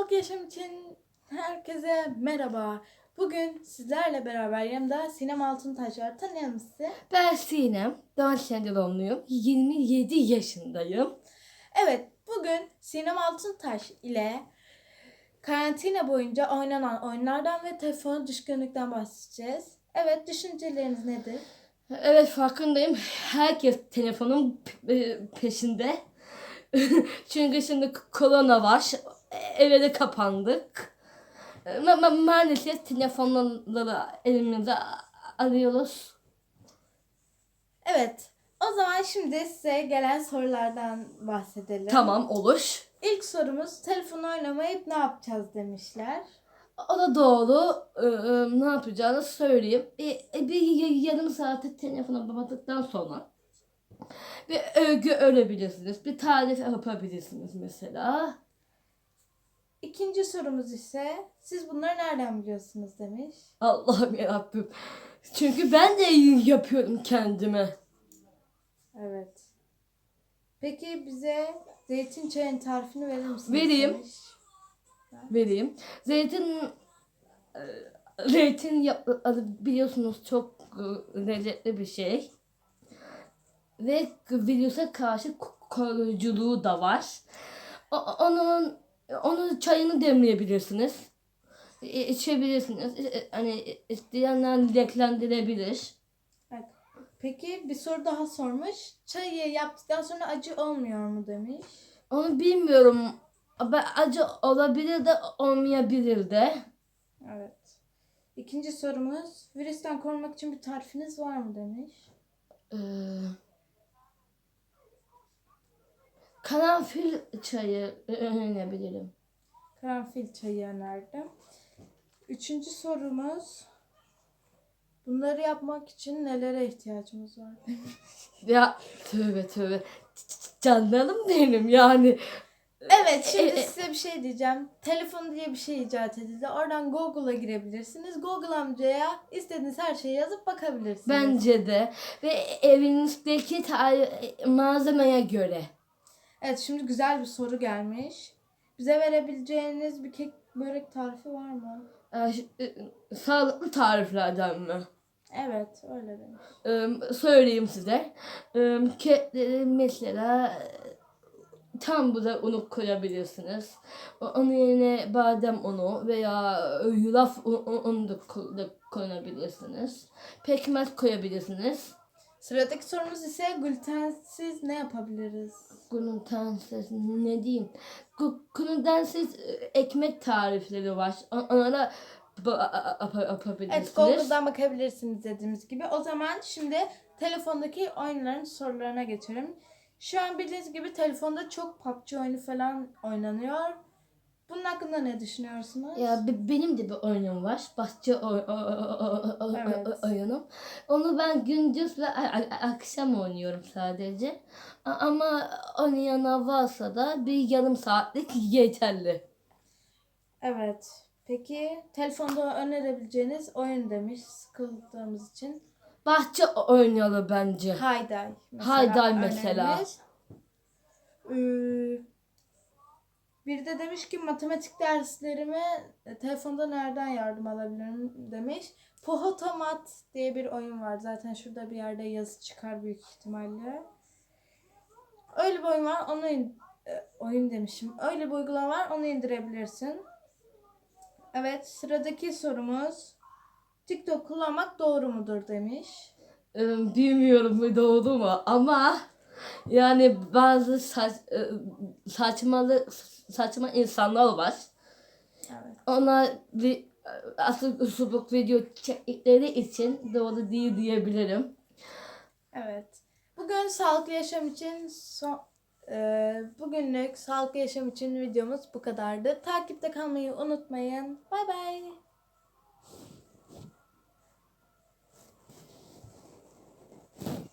Sağlık yaşam için herkese merhaba. Bugün sizlerle beraber yanımda Sinem Altıntaş var. Tanıyalım sizi. Ben Sinem. 4 senedir doğumluyum. 27 yaşındayım. Evet, bugün Sinem Altıntaş ile karantina boyunca oynanan oyunlardan ve telefon düşkünlükten bahsedeceğiz. Evet, düşünceleriniz nedir? Evet farkındayım. Herkes telefonun pe- e, peşinde. Çünkü şimdi korona var. Eve de kapandık. Ma- ma- maalesef telefonları elimize a- alıyoruz. Evet, o zaman şimdi size gelen sorulardan bahsedelim. Tamam olur. İlk sorumuz telefon oynamayıp ne yapacağız demişler. O da doğru. Ee, e, ne yapacağını söyleyeyim. E, e, bir yarım saate telefona baktıktan sonra bir övgü örebilirsiniz. Bir tarif yapabilirsiniz mesela. İkinci sorumuz ise siz bunları nereden biliyorsunuz demiş. Allah'ım yarabbim. Çünkü ben de yapıyorum kendime. Evet. Peki bize zeytin çayın tarifini verir misiniz? Vereyim. demiş. Vereyim. Zeytin e, zeytin yap- biliyorsunuz çok e, lezzetli bir şey. Ve virüse karşı ko- koruyuculuğu da var. O- onun onun çayını demleyebilirsiniz. İ- içebilirsiniz. İ- Hani isteyenler leklendirebilir. Evet. Peki bir soru daha sormuş. Çayı yaptıktan sonra acı olmuyor mu demiş. Onu bilmiyorum. Ben acı olabilir de olmayabilir de. Evet. İkinci sorumuz virüsten korunmak için bir tarifiniz var mı demiş. Ee, karanfil çayı önerebilirim. Karanfil çayı önerdim. Üçüncü sorumuz bunları yapmak için nelere ihtiyacımız var? Ya tövbe tövbe. Canlarım benim yani. Evet şimdi E, e, size bir şey diyeceğim. Telefon diye bir şey icat edildi. Oradan Google'a girebilirsiniz. Google amcaya istediğiniz her şeyi yazıp bakabilirsiniz. Bence de. Ve evinizdeki malzemeye göre. Evet şimdi güzel bir soru gelmiş. Bize verebileceğiniz bir kek börek tarifi var mı? Ee, ş- e, sağlıklı tariflerden mi? Evet öyle demiş. Ee, söyleyeyim size. Ee, kekleri mesela e, tam buza unu koyabilirsiniz. O- Onun yerine badem unu veya yulaf u- u- unu da ko- da koyabilirsiniz. Pekmez koyabilirsiniz. Sıradaki sorumuz ise glutensiz ne yapabiliriz? Glutensiz ne diyeyim? Glutensiz e, ekmek tarifleri var. Onlara yapabilirsiniz. Evet Google'dan bakabilirsiniz dediğimiz gibi. O zaman şimdi telefondaki oyunların sorularına geçelim. Şu an bildiğiniz gibi telefonda çok PUBG oyunu falan oynanıyor. Bunun hakkında ne düşünüyorsunuz? Ya be- benim de bir oyunum var. Bahçe oy- Evet. oyunum. Onu ben gündüz ve a- a- akşam oynuyorum sadece. A- Ama oynayana varsa da bir yarım saatlik yeterli. Evet. Peki telefonda önerebileceğiniz oyun demiş sıkıldığımız için. Bahçe oynalı bence. Hayday. Hayday mesela. önermiş. Ee, bir de demiş ki matematik derslerime e, telefonda nereden yardım alabilirim demiş. Pohotomat diye bir oyun var. Zaten şurada bir yerde yazı çıkar büyük ihtimalle. Öyle bir oyun var. Onu in- e, oyun demişim. Öyle bir uygulama var. Onu indirebilirsin. Evet, sıradaki sorumuz TikTok kullanmak doğru mudur demiş. Bilmiyorum doğru mu ama yani bazı saç, e, saçmalı saçma insanlar var. Evet. Ona bir asıl usulluk video çektikleri için doğru değil diyebilirim. Evet. Bugün sağlıklı yaşam için son e, bugünlük sağlıklı yaşam için videomuz bu kadardı. Takipte kalmayı unutmayın. Bay bay.